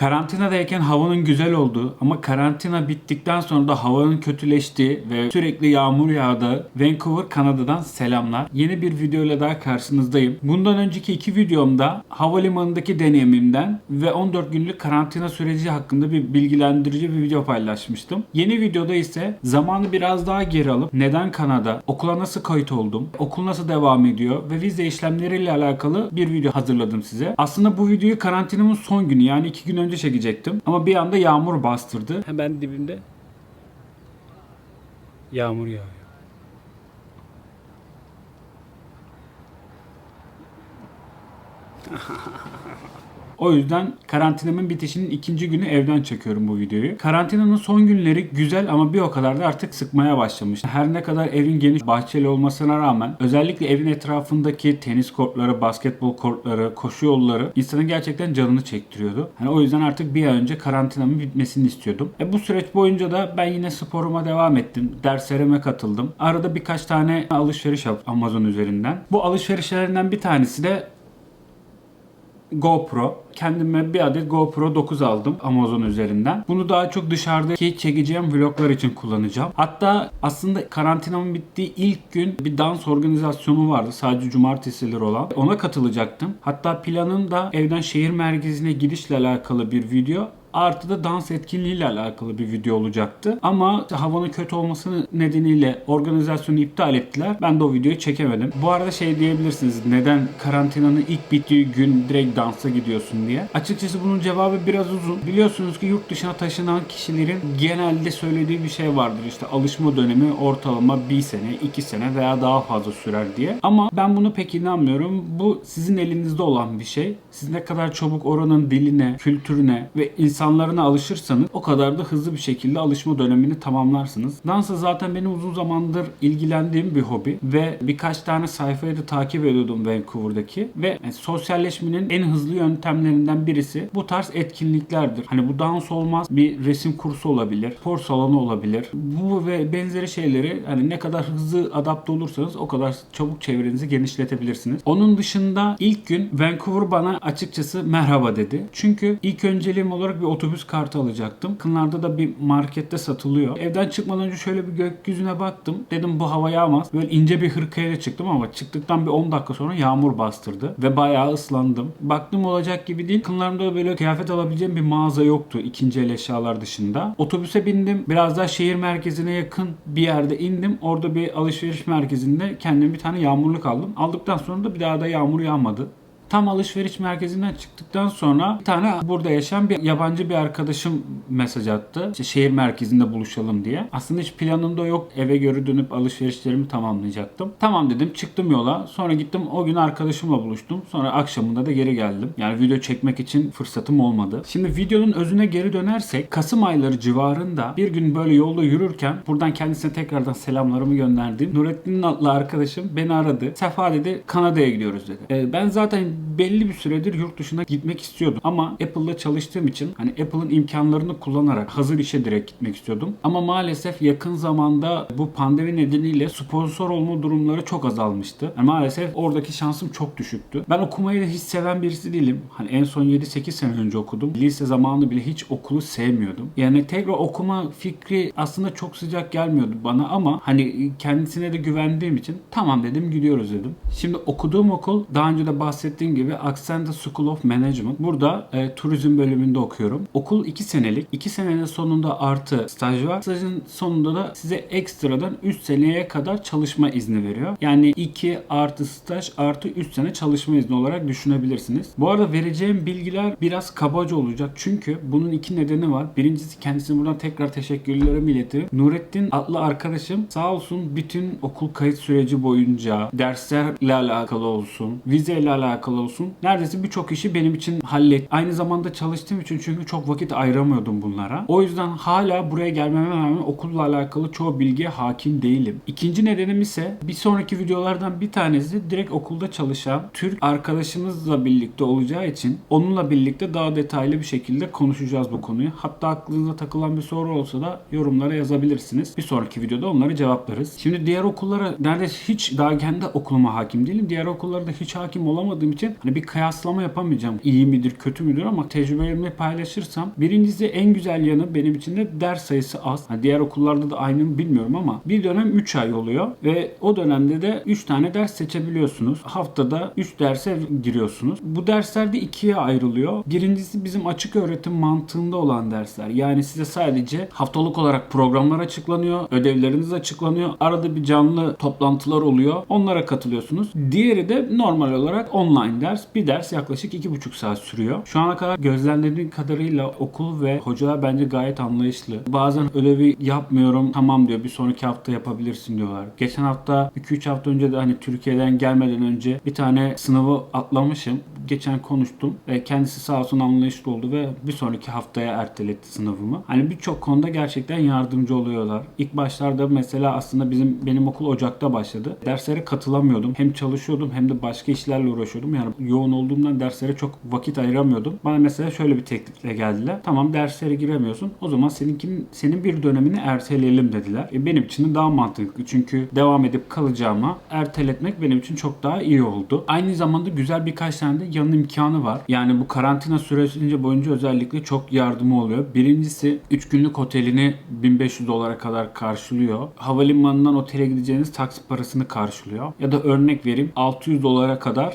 Karantinadayken havanın güzel olduğu ama karantina bittikten sonra da havanın kötüleştiği ve sürekli yağmur yağdığı Vancouver, Kanada'dan selamlar. Yeni bir videoyla daha karşınızdayım. Bundan önceki iki videomda havalimanındaki deneyimimden ve 14 günlük karantina süreci hakkında bir bilgilendirici bir video paylaşmıştım. Yeni videoda ise zamanı biraz daha geri alıp neden Kanada, okula nasıl kayıt oldum, okul nasıl devam ediyor ve vize işlemleriyle alakalı bir video hazırladım size. Aslında bu videoyu karantinamın son günü yani iki gün önce çekecektim. Ama bir anda yağmur bastırdı. Hemen dibimde yağmur yağıyor. O yüzden karantinamın bitişinin ikinci günü evden çekiyorum bu videoyu. Karantinanın son günleri güzel ama bir o kadar da artık sıkmaya başlamış. Her ne kadar evin geniş bahçeli olmasına rağmen özellikle evin etrafındaki tenis kortları, basketbol kortları, koşu yolları insanın gerçekten canını çektiriyordu. Hani o yüzden artık bir an önce karantinamın bitmesini istiyordum. E bu süreç boyunca da ben yine sporuma devam ettim. Derslerime katıldım. Arada birkaç tane alışveriş yaptım Amazon üzerinden. Bu alışverişlerinden bir tanesi de GoPro. Kendime bir adet GoPro 9 aldım Amazon üzerinden. Bunu daha çok dışarıdaki çekeceğim vloglar için kullanacağım. Hatta aslında karantinamın bittiği ilk gün bir dans organizasyonu vardı. Sadece cumartesileri olan. Ona katılacaktım. Hatta planım da evden şehir merkezine gidişle alakalı bir video Artı da dans etkinliğiyle alakalı bir video olacaktı. Ama havanın kötü olması nedeniyle organizasyonu iptal ettiler. Ben de o videoyu çekemedim. Bu arada şey diyebilirsiniz. Neden karantinanın ilk bittiği gün direkt dansa gidiyorsun diye. Açıkçası bunun cevabı biraz uzun. Biliyorsunuz ki yurt dışına taşınan kişilerin genelde söylediği bir şey vardır. İşte alışma dönemi ortalama bir sene, iki sene veya daha fazla sürer diye. Ama ben bunu pek inanmıyorum. Bu sizin elinizde olan bir şey. Siz ne kadar çabuk oranın diline, kültürüne ve insanlarına alışırsanız o kadar da hızlı bir şekilde alışma dönemini tamamlarsınız. Dansa zaten benim uzun zamandır ilgilendiğim bir hobi ve birkaç tane sayfayı da takip ediyordum Vancouver'daki ve yani sosyalleşmenin en hızlı yöntemlerinden birisi bu tarz etkinliklerdir. Hani bu dans olmaz bir resim kursu olabilir, spor salonu olabilir. Bu ve benzeri şeyleri hani ne kadar hızlı adapte olursanız o kadar çabuk çevrenizi genişletebilirsiniz. Onun dışında ilk gün Vancouver bana açıkçası merhaba dedi. Çünkü ilk önceliğim olarak bir otobüs kartı alacaktım. Yakınlarda da bir markette satılıyor. Evden çıkmadan önce şöyle bir gökyüzüne baktım. Dedim bu hava yağmaz. Böyle ince bir hırkayla çıktım ama çıktıktan bir 10 dakika sonra yağmur bastırdı. Ve bayağı ıslandım. Baktım olacak gibi değil. Yakınlarımda böyle kıyafet alabileceğim bir mağaza yoktu. ikinci el eşyalar dışında. Otobüse bindim. Biraz daha şehir merkezine yakın bir yerde indim. Orada bir alışveriş merkezinde kendime bir tane yağmurluk aldım. Aldıktan sonra da bir daha da yağmur yağmadı. Tam alışveriş merkezinden çıktıktan sonra bir tane burada yaşayan bir yabancı bir arkadaşım mesaj attı. İşte şehir merkezinde buluşalım diye. Aslında hiç planımda yok. Eve geri dönüp alışverişlerimi tamamlayacaktım. Tamam dedim çıktım yola. Sonra gittim o gün arkadaşımla buluştum. Sonra akşamında da geri geldim. Yani video çekmek için fırsatım olmadı. Şimdi videonun özüne geri dönersek Kasım ayları civarında bir gün böyle yolda yürürken buradan kendisine tekrardan selamlarımı gönderdim. Nurettin adlı arkadaşım beni aradı. Sefa dedi Kanada'ya gidiyoruz dedi. Ee, ben zaten belli bir süredir yurt dışına gitmek istiyordum. Ama Apple'da çalıştığım için hani Apple'ın imkanlarını kullanarak hazır işe direkt gitmek istiyordum. Ama maalesef yakın zamanda bu pandemi nedeniyle sponsor olma durumları çok azalmıştı. Yani maalesef oradaki şansım çok düşüktü. Ben okumayı da hiç seven birisi değilim. Hani en son 7-8 sene önce okudum. Lise zamanı bile hiç okulu sevmiyordum. Yani tekrar okuma fikri aslında çok sıcak gelmiyordu bana ama hani kendisine de güvendiğim için tamam dedim gidiyoruz dedim. Şimdi okuduğum okul daha önce de bahsettiğim gibi Accent School of Management. Burada e, turizm bölümünde okuyorum. Okul 2 senelik. 2 senenin sonunda artı staj var. Stajın sonunda da size ekstradan 3 seneye kadar çalışma izni veriyor. Yani 2 artı staj artı 3 sene çalışma izni olarak düşünebilirsiniz. Bu arada vereceğim bilgiler biraz kabaca olacak. Çünkü bunun iki nedeni var. Birincisi kendisine buradan tekrar teşekkürlerimi iletirim. Nurettin adlı arkadaşım sağ olsun bütün okul kayıt süreci boyunca derslerle alakalı olsun, vizeyle alakalı olsun neredeyse birçok işi benim için hallet. Aynı zamanda çalıştığım için çünkü çok vakit ayıramıyordum bunlara. O yüzden hala buraya gelmeme rağmen okulla alakalı çoğu bilgiye hakim değilim. İkinci nedenim ise bir sonraki videolardan bir tanesi direkt okulda çalışan Türk arkadaşımızla birlikte olacağı için onunla birlikte daha detaylı bir şekilde konuşacağız bu konuyu. Hatta aklınıza takılan bir soru olsa da yorumlara yazabilirsiniz. Bir sonraki videoda onları cevaplarız. Şimdi diğer okullara neredeyse hiç daha kendi okuluma hakim değilim. Diğer okullara da hiç hakim olamadığım için için hani bir kıyaslama yapamayacağım. İyi midir, kötü müdür ama tecrübelerimi paylaşırsam birincisi en güzel yanı benim için de ders sayısı az. Hani diğer okullarda da aynı mı bilmiyorum ama bir dönem 3 ay oluyor ve o dönemde de 3 tane ders seçebiliyorsunuz. Haftada 3 derse giriyorsunuz. Bu dersler de ikiye ayrılıyor. Birincisi bizim açık öğretim mantığında olan dersler. Yani size sadece haftalık olarak programlar açıklanıyor, ödevleriniz açıklanıyor. Arada bir canlı toplantılar oluyor. Onlara katılıyorsunuz. Diğeri de normal olarak online ders. Bir ders yaklaşık 2,5 saat sürüyor. Şu ana kadar gözlemlediğim kadarıyla okul ve hocalar bence gayet anlayışlı. Bazen ödevi yapmıyorum tamam diyor bir sonraki hafta yapabilirsin diyorlar. Geçen hafta 2-3 hafta önce de hani Türkiye'den gelmeden önce bir tane sınavı atlamışım. Geçen konuştum ve kendisi sağ olsun anlayışlı oldu ve bir sonraki haftaya erteletti sınavımı. Hani birçok konuda gerçekten yardımcı oluyorlar. İlk başlarda mesela aslında bizim benim okul Ocak'ta başladı. Derslere katılamıyordum. Hem çalışıyordum hem de başka işlerle uğraşıyordum. Yani yoğun olduğumdan derslere çok vakit ayıramıyordum. Bana mesela şöyle bir teklifle geldiler. Tamam derslere giremiyorsun. O zaman seninkinin senin bir dönemini erteleyelim dediler. E benim için daha mantıklı. Çünkü devam edip kalacağıma erteletmek benim için çok daha iyi oldu. Aynı zamanda güzel birkaç tane de yan imkanı var. Yani bu karantina süresince boyunca özellikle çok yardımı oluyor. Birincisi 3 günlük otelini 1500 dolara kadar karşılıyor. Havalimanından otele gideceğiniz taksi parasını karşılıyor. Ya da örnek vereyim 600 dolara kadar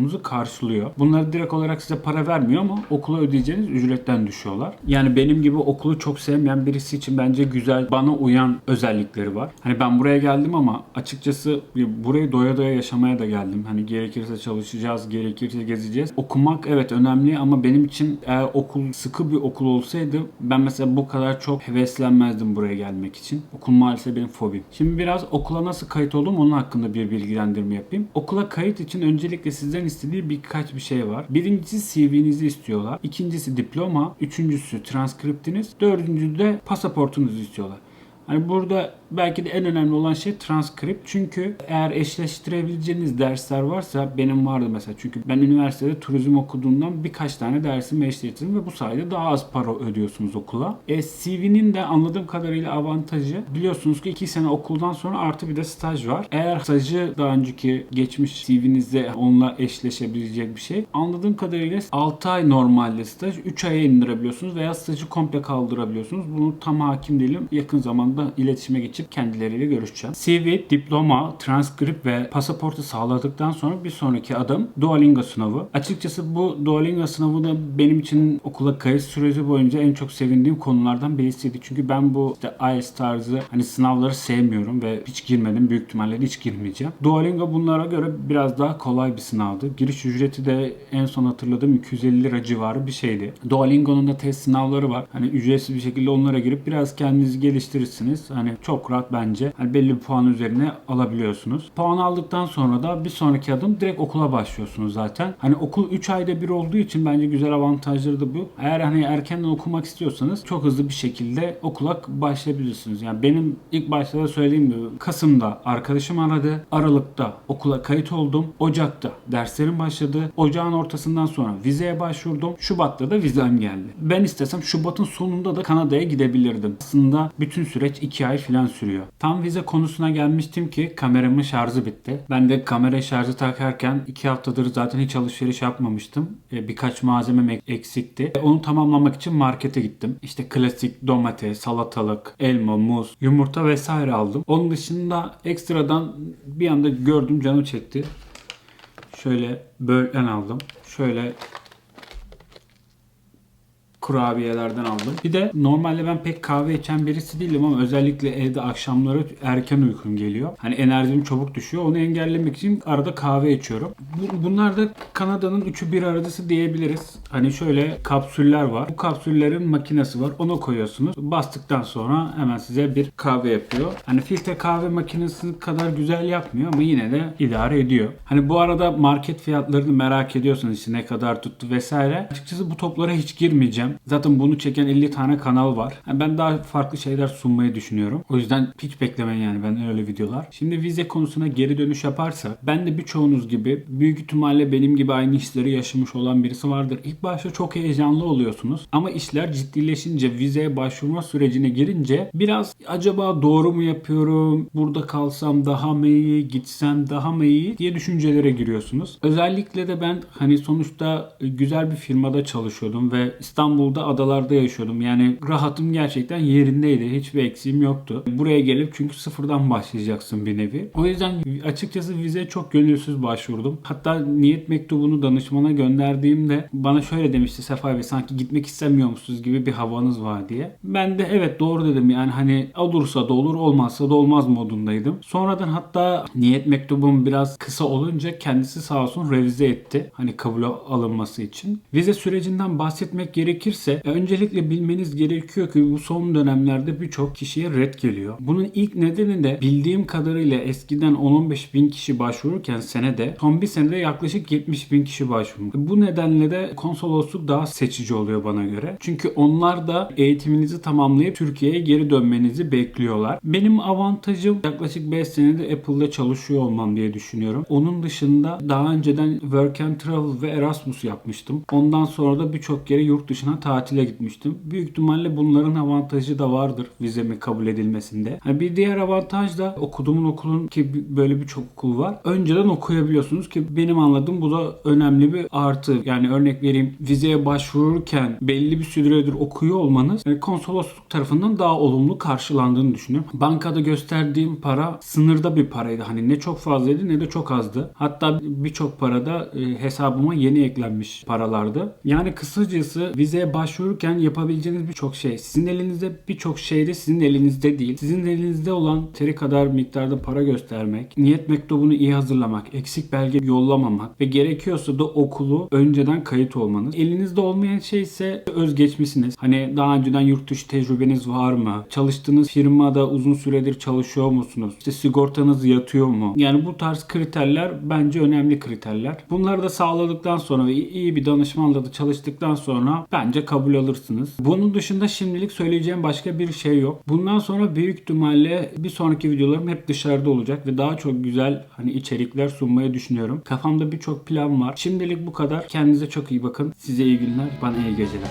laptopunuzu karşılıyor. Bunları direkt olarak size para vermiyor ama okula ödeyeceğiniz ücretten düşüyorlar. Yani benim gibi okulu çok sevmeyen birisi için bence güzel, bana uyan özellikleri var. Hani ben buraya geldim ama açıkçası burayı doya doya yaşamaya da geldim. Hani gerekirse çalışacağız, gerekirse gezeceğiz. Okumak evet önemli ama benim için eğer okul sıkı bir okul olsaydı ben mesela bu kadar çok heveslenmezdim buraya gelmek için. Okul maalesef benim fobim. Şimdi biraz okula nasıl kayıt oldum onun hakkında bir bilgilendirme yapayım. Okula kayıt için öncelikle sizden istediği birkaç bir şey var. Birincisi CV'nizi istiyorlar. İkincisi diploma. Üçüncüsü transkriptiniz. Dördüncüsü de pasaportunuzu istiyorlar. Hani burada belki de en önemli olan şey transkript. Çünkü eğer eşleştirebileceğiniz dersler varsa benim vardı mesela. Çünkü ben üniversitede turizm okuduğumdan birkaç tane dersimi eşleştirdim ve bu sayede daha az para ödüyorsunuz okula. E, CV'nin de anladığım kadarıyla avantajı biliyorsunuz ki 2 sene okuldan sonra artı bir de staj var. Eğer stajı daha önceki geçmiş CV'nizde onunla eşleşebilecek bir şey. Anladığım kadarıyla 6 ay normalde staj 3 aya indirebiliyorsunuz veya stajı komple kaldırabiliyorsunuz. Bunu tam hakim değilim. Yakın zamanda iletişime geçip kendileriyle görüşeceğim. CV, diploma, transkript ve pasaportu sağladıktan sonra bir sonraki adım Duolingo sınavı. Açıkçası bu Duolingo sınavı da benim için okula kayıt süreci boyunca en çok sevindiğim konulardan birisiydi. Çünkü ben bu işte IELTS tarzı hani sınavları sevmiyorum ve hiç girmedim. Büyük ihtimalle hiç girmeyeceğim. Duolingo bunlara göre biraz daha kolay bir sınavdı. Giriş ücreti de en son hatırladığım 250 lira civarı bir şeydi. Duolingo'nun da test sınavları var. Hani ücretsiz bir şekilde onlara girip biraz kendinizi geliştirirsiniz. Hani çok rahat bence. Hani belli bir puan üzerine alabiliyorsunuz. Puan aldıktan sonra da bir sonraki adım direkt okula başlıyorsunuz zaten. Hani okul 3 ayda bir olduğu için bence güzel avantajları da bu. Eğer hani erkenden okumak istiyorsanız çok hızlı bir şekilde okula başlayabilirsiniz. Yani benim ilk başta da söylediğim gibi Kasım'da arkadaşım aradı. Aralık'ta okula kayıt oldum. Ocak'ta derslerim başladı. Ocağın ortasından sonra vizeye başvurdum. Şubat'ta da vizem geldi. Ben istesem Şubat'ın sonunda da Kanada'ya gidebilirdim. Aslında bütün süreç 2 ay falan sürüyor. Tam vize konusuna gelmiştim ki kameramın şarjı bitti. Ben de kamera şarjı takarken 2 haftadır zaten hiç alışveriş yapmamıştım. E, Birkaç malzemem ek- eksikti. E, Onu tamamlamak için markete gittim. İşte klasik domates, salatalık, elma, muz, yumurta vesaire aldım. Onun dışında ekstradan bir anda gördüm canım çekti. Şöyle böğürtlen aldım. Şöyle kurabiyelerden aldım. Bir de normalde ben pek kahve içen birisi değilim ama özellikle evde akşamları erken uykum geliyor. Hani enerjim çabuk düşüyor. Onu engellemek için arada kahve içiyorum. Bu- Bunlar da Kanada'nın üçü bir aradası diyebiliriz. Hani şöyle kapsüller var. Bu kapsüllerin makinesi var. Ona koyuyorsunuz. Bastıktan sonra hemen size bir kahve yapıyor. Hani filtre kahve makinesi kadar güzel yapmıyor ama yine de idare ediyor. Hani bu arada market fiyatlarını merak ediyorsanız işte ne kadar tuttu vesaire. Açıkçası bu toplara hiç girmeyeceğim. Zaten bunu çeken 50 tane kanal var. Yani ben daha farklı şeyler sunmayı düşünüyorum. O yüzden hiç beklemeyin yani ben öyle videolar. Şimdi vize konusuna geri dönüş yaparsa ben de birçoğunuz gibi büyük ihtimalle benim gibi aynı hisleri yaşamış olan birisi vardır. İlk başta çok heyecanlı oluyorsunuz ama işler ciddileşince vizeye başvurma sürecine girince biraz acaba doğru mu yapıyorum? Burada kalsam daha mı iyi? Gitsem daha mı iyi? diye düşüncelere giriyorsunuz. Özellikle de ben hani sonuçta güzel bir firmada çalışıyordum ve İstanbul'da adalarda yaşıyordum. Yani rahatım gerçekten yerindeydi. Hiçbir eksiğim yoktu. Buraya gelip çünkü sıfırdan başlayacaksın bir nevi. O yüzden açıkçası vize çok gönülsüz başvurdum. Hatta niyet mektubunu danışmana gönderdiğimde bana şöyle demişti Sefa Bey sanki gitmek istemiyor musunuz gibi bir havanız var diye. Ben de evet doğru dedim yani hani olursa da olur olmazsa da olmaz modundaydım. Sonradan hatta niyet mektubum biraz kısa olunca kendisi sağ olsun revize etti. Hani kabul alınması için. Vize sürecinden bahsetmek gerekirse öncelikle bilmeniz gerekiyor ki bu son dönemlerde birçok kişiye red geliyor. Bunun ilk nedeni de bildiğim kadarıyla eskiden 10-15 bin kişi başvururken senede son bir senede yaklaşık 70 bin kişi başvurmuş. Bu nedenle de konsolosluk daha seçici oluyor bana göre. Çünkü onlar da eğitiminizi tamamlayıp Türkiye'ye geri dönmenizi bekliyorlar. Benim avantajım yaklaşık 5 senedir Apple'da çalışıyor olmam diye düşünüyorum. Onun dışında daha önceden Work and Travel ve Erasmus yapmıştım. Ondan sonra da birçok kere yurt dışına tatile gitmiştim. Büyük ihtimalle bunların avantajı da vardır vizemi kabul edilmesinde. Ha, bir diğer avantaj da okuduğumun okulun ki böyle birçok okul var. Önceden okuyabiliyorsunuz ki benim anladığım bu da önemli bir artı. Yani örnek vereyim vizeye başvururken belli bir süredir okuyor olmanız yani konsolosluk tarafından daha olumlu karşılandığını düşünüyorum. Bankada gösterdiğim para sınırda bir paraydı. Hani ne çok fazlaydı ne de çok azdı. Hatta birçok parada e, hesabıma yeni eklenmiş paralardı. Yani kısacası vizeye başvururken yapabileceğiniz birçok şey. Sizin elinizde birçok şey de sizin elinizde değil. Sizin elinizde olan teri kadar miktarda para göstermek, niyet mektubunu iyi hazırlamak, eksik belge yollamamak ve gerekiyorsa da okulu önceden kayıt olmanız. Elinizde olmayan şey ise özgeçmişsiniz. Hani daha önceden yurt dışı tecrübeniz var mı? Çalıştığınız firmada uzun süredir çalışıyor musunuz? İşte sigortanız yatıyor mu? Yani bu tarz kriterler bence önemli kriterler. Bunları da sağladıktan sonra ve iyi bir danışmanla da çalıştıktan sonra bence kabul alırsınız. Bunun dışında şimdilik söyleyeceğim başka bir şey yok. Bundan sonra büyük ihtimalle bir sonraki videolarım hep dışarıda olacak ve daha çok güzel hani içerikler sunmayı düşünüyorum. Kafamda birçok plan var. Şimdilik bu kadar. Kendinize çok iyi bakın. Size iyi günler. Bana iyi geceler.